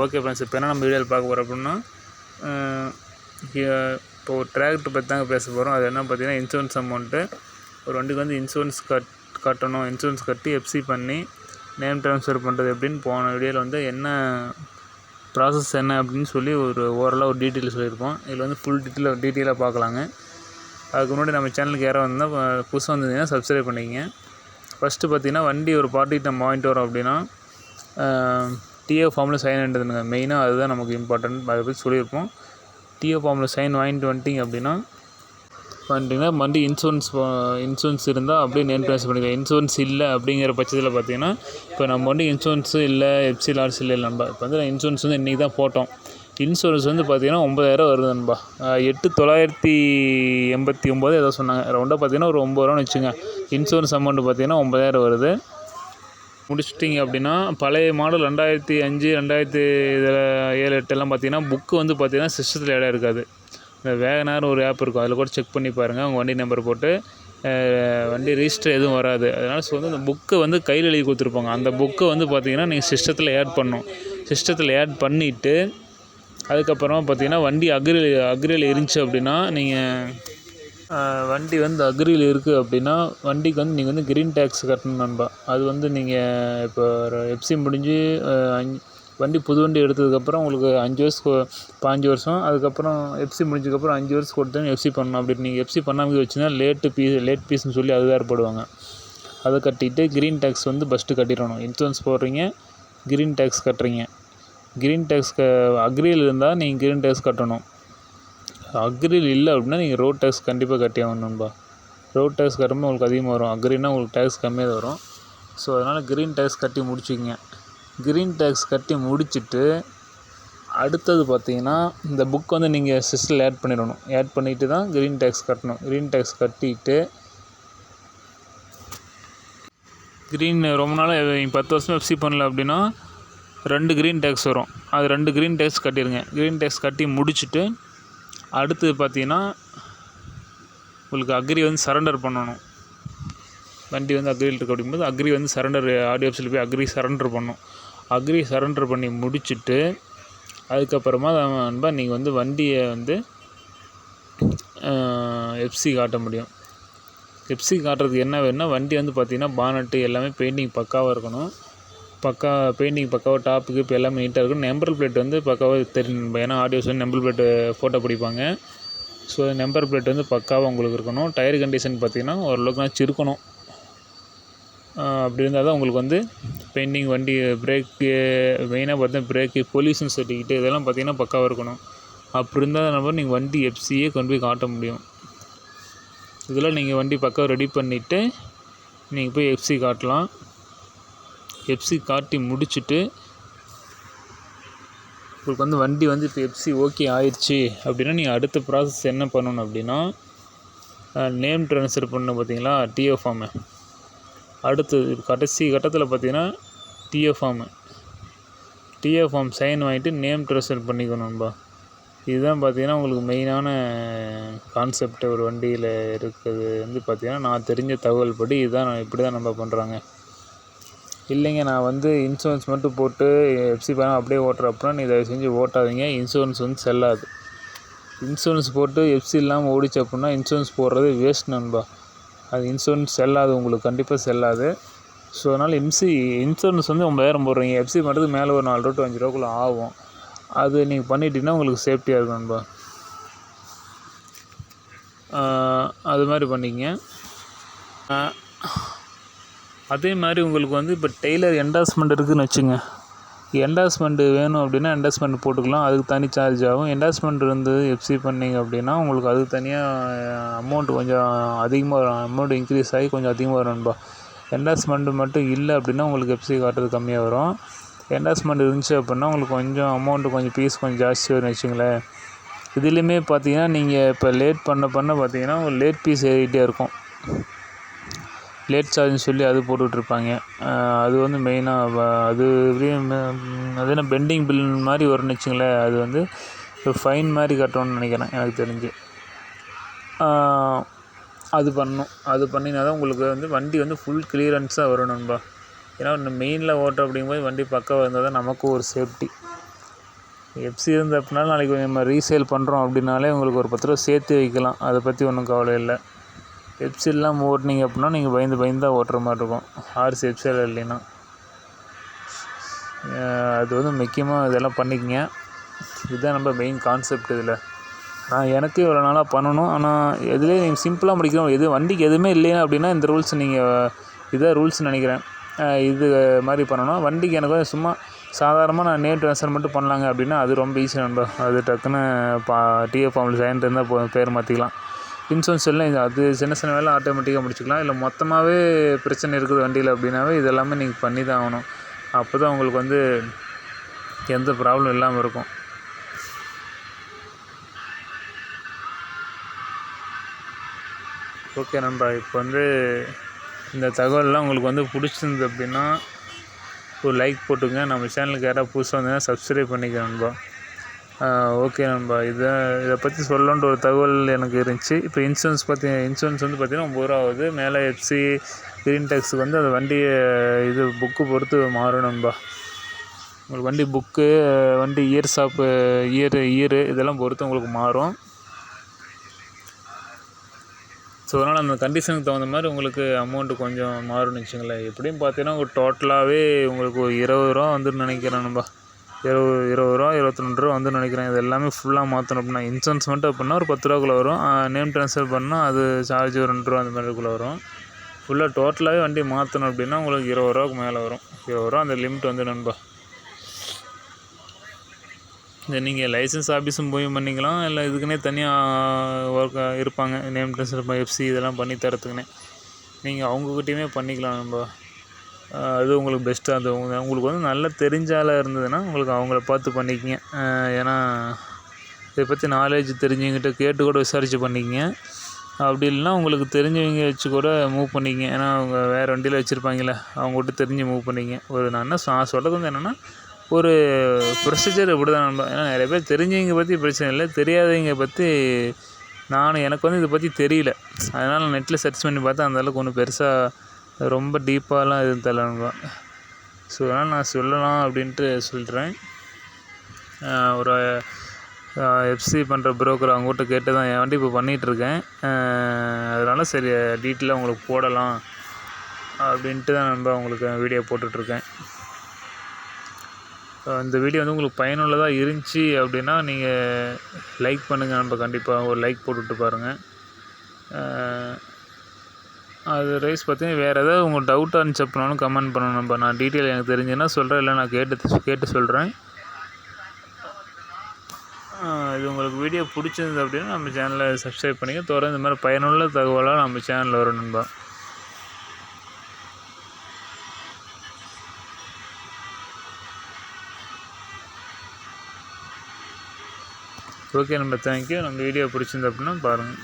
Okay friends இப்போ என்ன நம்ம வீடியோவில் பார்க்க போகிறோம் அப்படின்னா இப்போ ஒரு டிராக்டர் பற்றி தாங்க பேச போகிறோம் அது என்ன பார்த்தீங்கன்னா இன்சூரன்ஸ் அமௌண்ட்டு ஒரு வண்டிக்கு வந்து இன்சூரன்ஸ் கட் கட்டணும் இன்சூரன்ஸ் கட்டி எஃப்சி பண்ணி நேம் ட்ரான்ஸ்ஃபர் பண்ணுறது எப்படின்னு போன வீடியோவில் வந்து என்ன ப்ராசஸ் என்ன அப்படின்னு சொல்லி ஒரு ஓரளவு ஒரு டீட்டெயில் சொல்லியிருப்போம் இதில் வந்து ஃபுல் டீட்டெயில் டீட்டெயிலாக பார்க்கலாங்க அதுக்கு முன்னாடி நம்ம சேனலுக்கு யாராவது வந்தால் புதுசாக வந்ததுன்னா சப்ஸ்கிரைப் பண்ணிக்கங்க ஃபஸ்ட்டு பார்த்தீங்கன்னா வண்டி ஒரு பார்ட்டிகிட்ட நம்ம வாங்கிட்டு வரோம் அப்படின்னா டிஓ ஃபார்மில் சைன் வாங்கிட்டு மெயினாக அதுதான் நமக்கு இம்பார்ட்டன்ட் அதை பற்றி சொல்லியிருப்போம். டிஓ ஃபார்மில் சைன் வாங்கிட்டு வந்துட்டிங்க அப்படின்னா வந்துட்டிங்கன்னா வண்டி இன்சூரன்ஸ் இன்சூரன்ஸ் இருந்தால் அப்படியே நேம் ட்ரான்ஸ்ஃபர் பண்ணிக்கலாம். இன்சூரன்ஸ் இல்லை அப்படிங்கிற பட்சத்தில் பார்த்தீங்கன்னா இப்போ நம்ம வந்து இன்சூரன்ஸு இல்லை எஃப்சி லார்ஸ் இல்லை நம்ம இப்போ வந்து இன்சூரன்ஸ் வந்து இன்றைக்கி தான் போட்டோம். இன்சூரன்ஸ் வந்து பார்த்தீங்கன்னா ஒம்பதாயிரம் வருது நண்பா. எட்டு தொள்ளாயிரத்தி எண்பத்தி ஒம்பது ஏதோ சொன்னாங்க. ரவுண்டாக பார்த்தீங்கன்னா ஒரு ஒம்பது ரூபான்னு வச்சுங்க இன்சூரன்ஸ் அமௌண்ட்டு பார்த்தீங்கன்னா ஒம்பதாயிரம் வருது. முடிச்சிட்டிங்க அப்படின்னா பழைய மாடல் ரெண்டாயிரத்தி அஞ்சு ரெண்டாயிரத்தி இதில் ஏழு எட்டெல்லாம் பார்த்தீங்கன்னா புக்கு வந்து பார்த்தீங்கன்னா சிஸ்டத்தில் இடம் இருக்காது. இந்த வேகனார் ஒரு ஆப் இருக்கும். அதில் கூட செக் பண்ணி பாருங்கள் உங்கள் வண்டி நம்பர் போட்டு வண்டி ரிஜிஸ்டர் எதுவும் வராது. அதனால் ஸோ வந்து அந்த புக்கை வந்து கையில் எழுதி கொடுத்துருப்பாங்க. அந்த புக்கை வந்து பார்த்தீங்கன்னா நீங்கள் சிஸ்டத்தில் ஆட் பண்ணணும். சிஸ்டத்தில் ஆட் பண்ணிவிட்டு அதுக்கப்புறமா பார்த்தீங்கன்னா வண்டி அக்ரில் அக்ரில் இருந்துச்சு அப்படின்னா நீங்கள் வண்டி வந்து அக்ரியில் இருக்குது அப்படின்னா வண்டிக்கு வந்து நீங்கள் வந்து க்ரீன் டேக்ஸ் கட்டணும் நண்பா. அது வந்து நீங்கள் இப்போ எஃப்சி முடிஞ்சு வண்டி புது வண்டி எடுத்ததுக்கப்புறம் உங்களுக்கு அஞ்சு வருஷம் பாஞ்சு வருஷம் அதுக்கப்புறம் எஃப்சி முடிஞ்சதுக்கப்புறம் அஞ்சு வருஷம் கொடுத்தா எஃப்சி பண்ணணும் அப்படி நீங்கள் எஃப்சி பண்ணாமல் வச்சுன்னா லேட்டு பீஸ் லேட் பீஸ்னு சொல்லி அது வேறு போடுவாங்க. அதை கட்டிட்டு க்ரீன் டேக்ஸ் வந்து ஃபஸ்ட்டு கட்டிடணும். இன்சூரன்ஸ் போடுறீங்க க்ரீன் டேக்ஸ் கட்டுறீங்க. க்ரீன் டேக்ஸ் க அக்ரியில் இருந்தால் நீங்கள் க்ரீன் டேக்ஸ் கட்டணும். அக்ரியில் இல்லை அப்படின்னா நீங்கள் ரோட் டேக்ஸ் கண்டிப்பாக கட்டி ஆகணும்பா ரோட் டேக்ஸ் கட்டும்போது உங்களுக்கு அதிகமாக வரும். அக்ரின்னா உங்களுக்கு டேக்ஸ் கம்மியாக தான் வரும். ஸோ அதனால் க்ரீன் டேக்ஸ் கட்டி முடிச்சுக்கிங்க. க்ரீன் டேக்ஸ் கட்டி முடிச்சிட்டு அடுத்தது பார்த்தீங்கன்னா இந்த புக் வந்து நீங்கள் சிஸ்டில் ஆட் பண்ணிடணும். ஆட் பண்ணிவிட்டு தான் க்ரீன் டேக்ஸ் கட்டணும். க்ரீன் டேக்ஸ் கட்டிட்டு க்ரீன் ரொம்ப நாளாக நீங்கள் பத்து வருஷம் எஃப்சி பண்ணல அப்படின்னா ரெண்டு க்ரீன் டேக்ஸ் வரும். அது ரெண்டு க்ரீன் டேக்ஸ் கட்டிடுங்க. க்ரீன் டேக்ஸ் கட்டி முடிச்சுட்டு அடுத்தது பார்த்தீங்கன்னா உங்களுக்கு அக்ரி வந்து சரண்டர் பண்ணணும். வண்டி வந்து அக்ரியில் இருக்குது அப்படிங்கும்போது அக்ரி வந்து சரண்டர் ஆடியோ ஆஃபீஸில் போய் அக்ரி சரண்டர் பண்ணணும். அக்ரி சரண்டர் பண்ணி முடிச்சுட்டு அதுக்கப்புறமா நண்பா நீங்கள் வந்து வண்டியை வந்து எஃப்சி காட்ட முடியும். எஃப்சி காட்டுறதுக்கு என்ன வேணும்னா வண்டி வந்து பார்த்தீங்கன்னா பானட்டு எல்லாமே பெயிண்டிங் பக்காவாக இருக்கணும். பக்கா பெயிண்டிங் பக்காவாக டாப்புக்கு இப்போ எல்லாமே நீட்டாக இருக்கும். நம்பர் பிளேட் வந்து பக்காவாக தெரியும். ஏன்னா ஆடியோஸ் வந்து நம்பர் பிளேட்டு ஃபோட்டோ பிடிப்பாங்க. ஸோ நம்பர் பிளேட் வந்து பக்காவாக உங்களுக்கு இருக்கணும். டயர் கண்டிஷன் பார்த்தீங்கன்னா ஓரளவுக்கு நான் சிறுக்கணும். அப்படி இருந்தால் தான் உங்களுக்கு வந்து பெயிண்டிங் வண்டி பிரேக்கு மெயினாக பார்த்தா பிரேக்கு பொல்யூஷன் சர்டிஃபிகேட் இதெல்லாம் பார்த்தீங்கன்னா பக்காவாக இருக்கணும். அப்படி இருந்தால் நம்ம நீங்கள் வண்டி எஃப்சியே கொண்டு போய் காட்ட முடியும். இதெல்லாம் நீங்கள் வண்டி பக்காவாக ரெடி பண்ணிவிட்டு நீங்கள் போய் எஃப்சி காட்டலாம். எஃப்சி காட்டி முடிச்சுட்டு உங்களுக்கு வந்து வண்டி வந்து இப்போ எஃப்சி ஓகே ஆயிடுச்சு அப்படின்னா நீங்கள் அடுத்த ப்ராசஸ் என்ன பண்ணணும் அப்படின்னா நேம் ட்ரான்ஸ்ஃபர் பண்ண பார்த்தீங்களா டிஓ ஃபார்மு அடுத்தது கடைசி கட்டத்தில் பார்த்தீங்கன்னா TO form TO form sign வாங்கிட்டு நேம் ட்ரான்ஸ்ஃபர் பண்ணிக்கணும்பா இதுதான் பார்த்தீங்கன்னா உங்களுக்கு மெயினான கான்செப்ட் ஒரு வண்டியில் இருக்கிறது வந்து பார்த்தீங்கன்னா நான் தெரிஞ்ச தகவல் படி இதுதான் இப்படி தான் நம்ம பண்ணுறாங்க இல்லைங்க நான் வந்து இன்சூரன்ஸ் மட்டும் போட்டு எஃப்சி பணம் அப்படியே ஓட்டுறேன் நீ தயவு செஞ்சு ஓட்டாதீங்க. இன்சூரன்ஸ் வந்து செல்லாது. இன்சூரன்ஸ் போட்டு எஃப்சி இல்லாமல் ஓடிச்சு அப்படின்னா இன்சூரன்ஸ் போடுறது வேஸ்ட் நண்பா. அது இன்சூரன்ஸ் செல்லாது உங்களுக்கு கண்டிப்பாக செல்லாது. ஸோ அதனால் எம்சி இன்சூரன்ஸ் வந்து ஒம்பதாயிரம் போடுறீங்க. எஃப்சி பண்ணுறதுக்கு மேலே ஒரு நாலு ரூபா டு அஞ்சு ரூபாக்குள்ள ஆகும். அது நீங்கள் பண்ணிட்டீங்கன்னா உங்களுக்கு சேஃப்டியாக இருக்கும் நண்பா. அது மாதிரி பண்ணிக்கங்க. அதே மாதிரி உங்களுக்கு வந்து இப்போ டெய்லர் என்டாஸ்மெண்ட் இருக்குதுன்னு வச்சுங்க. என்டாஸ்மெண்ட் வேணும் அப்படின்னா என்டாஸ்மெண்ட் போட்டுக்கலாம். அதுக்கு தனி சார்ஜ் ஆகும். என்டாஸ்மெண்ட் வந்து எஃப்சி பண்ணீங்க அப்படின்னா உங்களுக்கு அதுக்கு தனியாக அமௌண்ட் கொஞ்சம் அதிகமாக வரும். அமௌண்ட் இன்க்ரீஸ் ஆகி கொஞ்சம் அதிகமாக வரும் நண்பா. மட்டும் இல்லை அப்படின்னா உங்களுக்கு எஃப்சி காட்டுறது கம்மியாக வரும். என்டாஸ்மெண்ட் இருந்துச்சு அப்படின்னா உங்களுக்கு கொஞ்சம் அமௌண்ட்டு கொஞ்சம் ஃபீஸ் கொஞ்சம் ஜாஸ்தி வரும்னு வச்சுங்களேன். இதுலேயுமே பார்த்தீங்கன்னா நீங்கள் இப்போ லேட் பண்ண பண்ண பார்த்தீங்கன்னா உங்களுக்கு லேட் ஃபீஸ் ஏறிக்கிட்டே இருக்கும். லேட் சார்ஜ்னு சொல்லி அது போட்டுட்ருப்பாங்க. அது வந்து மெயினாக அது எப்படியும் அது என்ன பெண்டிங் பில் மாதிரி வரும்னு வச்சுங்களேன். அது வந்து ஒரு ஃபைன் மாதிரி கட்டணும்னு நினைக்கிறேன் எனக்கு தெரிஞ்சு. அது பண்ணணும். அது பண்ணினா தான் உங்களுக்கு வந்து வண்டி வந்து ஃபுல் கிளியரன்ஸாக வரும் நண்பா. ஏன்னா மெயினில் ஓட்டுற அப்படிங்கும்போது வண்டி பக்கம் இருந்தால் தான் நமக்கும் ஒரு சேஃப்டி எஃப்சி இருந்த அப்படின்னா நாளைக்கு நம்ம ரீசேல் பண்ணுறோம் அப்படின்னாலே உங்களுக்கு ஒரு பத்து ரூபா சேர்த்து வைக்கலாம். அதை பற்றி ஒன்றும் கவலை இல்லை. எஃப்சி ஓட்டினீங்க ஓட்டுனீங்க அப்படின்னா நீங்கள் பயந்து பயந்து தான் ஓட்டுற மாதிரி இருக்கும். ஆர்சி எஃப்சியில் இல்லைன்னா. அது வந்து முக்கியமாக இதெல்லாம் பண்ணிக்கங்க. இதுதான் நம்ம மெயின் கான்செப்ட் இதில். நான் எனக்கு இவ்வளோ நாளாக பண்ணணும். ஆனால் எதுலேயே நீங்கள் சிம்பிளாக முடிக்கணும். எது வண்டிக்கு எதுவுமே இல்லையா அப்படின்னா இந்த ரூல்ஸ் நீங்கள் இதான் ரூல்ஸ் நினைக்கிறேன். இது மாதிரி பண்ணணும். வண்டிக்கு எனக்கு வந்து சும்மா சாதாரணமாக நான் நேம் ட்ரான்ஸ்ஃபர் மட்டும் பண்ணலாங்க அப்படின்னா அது ரொம்ப ஈஸி நண்பா. அது டக்குன்னு பா டிஎஃப் ஃபார்மில் சைன் இருந்தால் போ பேர் மாற்றிக்கலாம் இன்சூரன்ஸ் எல்லாம் அது சின்ன சின்ன வேலை ஆட்டோமேட்டிக்காக முடிச்சுக்கலாம். இல்லை மொத்தமாகவே பிரச்சனை இருக்குது வண்டியில் அப்படின்னாவே இதெல்லாமே நீங்கள் பண்ணி தான் ஆகணும். அப்போ தான் உங்களுக்கு வந்து எந்த ப்ராப்ளம் இல்லாமல் இருக்கும். ஓகே நண்பா இப்போ வந்து இந்த தகவல்லாம் உங்களுக்கு வந்து பிடிச்சிருந்தது அப்படின்னா ஒரு லைக் போட்டுங்க. நம்ம சேனலுக்கு யாராவது புதுசாக வந்தீங்கன்னா சப்ஸ்கிரைப் பண்ணிக்க நண்பா. ஓகே நண்பா. இதை இதை பற்றி சொல்லணுன்ற ஒரு தகவல் எனக்கு இருந்துச்சு. இப்போ இன்சூரன்ஸ் பற்றி இன்சூரன்ஸ் வந்து பார்த்திங்கன்னா ஒம்பது ரூபா ஆகுது. மேலே எஃப்சி க்ரீன் டேக்ஸுக்கு வந்து அந்த வண்டியை இது புக்கு பொறுத்து மாறும் நண்பா. உங்களுக்கு வண்டி புக்கு வண்டி இயர் ஷாப்பு இயர் இயரு இதெல்லாம் பொறுத்து உங்களுக்கு மாறும். ஸோ அதனால் அந்த கண்டிஷனுக்கு தகுந்த மாதிரி உங்களுக்கு அமௌண்ட்டு கொஞ்சம் மாறும்னு வச்சுங்களேன் எப்படியும் பார்த்தீங்கன்னா உங்களுக்கு டோட்டலாகவே உங்களுக்கு ஒரு இருபது ரூபா வந்துன்னு நினைக்கிறேன் நண்பா. இருபது இருபது ரூபா இருபத்தி ரெண்டு ரூபா வந்து நினைக்கிறேன். இது எல்லாமே ஃபுல்லாக மாற்றணும் அப்படின்னா இன்சூரன்ஸ் மட்டும் அப்படின்னா ஒரு பத்து ரூபாக்குள்ளே வரும். நேம் ட்ரான்ஸ்ஃபர் பண்ணால் அது சார்ஜ் ஒரு ரெண்டு ரூபா அந்த மாதிரிக்குள்ளே வரும். ஃபுல்லாக டோட்டலாகவே வண்டி மாற்றணும் அப்படின்னா உங்களுக்கு இருபது ரூபாக்கு மேலே வரும். இருபது ரூபா அந்த லிமிட் வந்து நண்பா. இந்த நீங்கள் லைசன்ஸ் ஆஃபீஸும் போய் பண்ணிக்கலாம். இல்லை இதுக்குன்னே தனியாக ஒர்க் இருப்பாங்க. நேம் ட்ரான்ஸ்ஃபர் எஃப்சி இதெல்லாம் பண்ணி தரத்துக்குன்னே. நீங்கள் அவங்கக்கிட்டையுமே பண்ணிக்கலாம் நம்ம அது உங்களுக்கு பெஸ்ட்டாக அது உங்களுக்கு வந்து நல்லா தெரிஞ்ச ஆளாக இருந்ததுன்னா உங்களுக்கு அவங்கள பார்த்து பண்ணிக்கங்க. ஏன்னா இதை பற்றி நாலேஜ் தெரிஞ்சவங்ககிட்ட கேட்டு கூட விசாரித்து பண்ணிக்கங்க. அப்படி இல்லைன்னா உங்களுக்கு தெரிஞ்சவங்க வச்சு கூட மூவ் பண்ணிக்கங்க. ஏன்னா அவங்க வேறு வண்டியில் வச்சுருப்பாங்களே அவங்ககிட்ட தெரிஞ்சு மூவ் பண்ணிக்கங்க. ஒரு நான் என்ன நான் சொல்கிறது வந்து என்னென்னா ஒரு ப்ரொசீஜர் இப்படி தான் நம்ப ஏன்னா நிறைய பேர் தெரிஞ்சவங்க பற்றி பிரச்சனை இல்லை தெரியாதவங்க பற்றி நானும் எனக்கு வந்து இதை பற்றி தெரியல. அதனால் நெட்டில் சர்ச் பண்ணி பார்த்தா அந்தளவுக்கு ஒன்றும் பெருசாக ரொம்ப டீப்பாலாம் எதுவும் தெரியல ஸோ அதனால் நான் சொல்லலாம் அப்படின்ட்டு சொல்கிறேன் ஒரு எஃப்சி பண்ணுற புரோக்கர் அவங்ககிட்ட கேட்டு தான் என் வண்டி இப்போ பண்ணிகிட்ருக்கேன் அதனால் சரி டீட்டெயிலாக உங்களுக்கு போடலாம் அப்படின்ட்டு தான் நம்ம உங்களுக்கு வீடியோ போட்டுட்ருக்கேன் இந்த வீடியோ வந்து உங்களுக்கு பயனுள்ளதாக இருந்துச்சு அப்படின்னா நீங்கள் லைக் பண்ணுங்கள் நம்ம கண்டிப்பாக ஒரு லைக் போட்டுவிட்டு பாருங்கள் அது ரைஸ் பார்த்தீங்கன்னா வேறு ஏதாவது உங்களுக்கு டவுட்டாக இருந்துச்சு அப்படின்னாலும் கமெண்ட் பண்ணணும் நம்ம நான் டீட்டெயில் எனக்கு தெரிஞ்சுன்னா சொல்கிறேன் இல்லை நான் கேட்டு கேட்டு சொல்கிறேன் இது உங்களுக்கு வீடியோ பிடிச்சிருந்தது அப்படின்னா நம்ம சேனலை சப்ஸ்கிரைப் பண்ணிக்க தொடர்ந்து இந்த மாதிரி பயனுள்ள தகவலாக நம்ம சேனலில் வரும் நண்பா. ஓகே நம்ம தேங்க்யூ நம்ம வீடியோ பிடிச்சிருந்து அப்படின்னா பாருங்கள்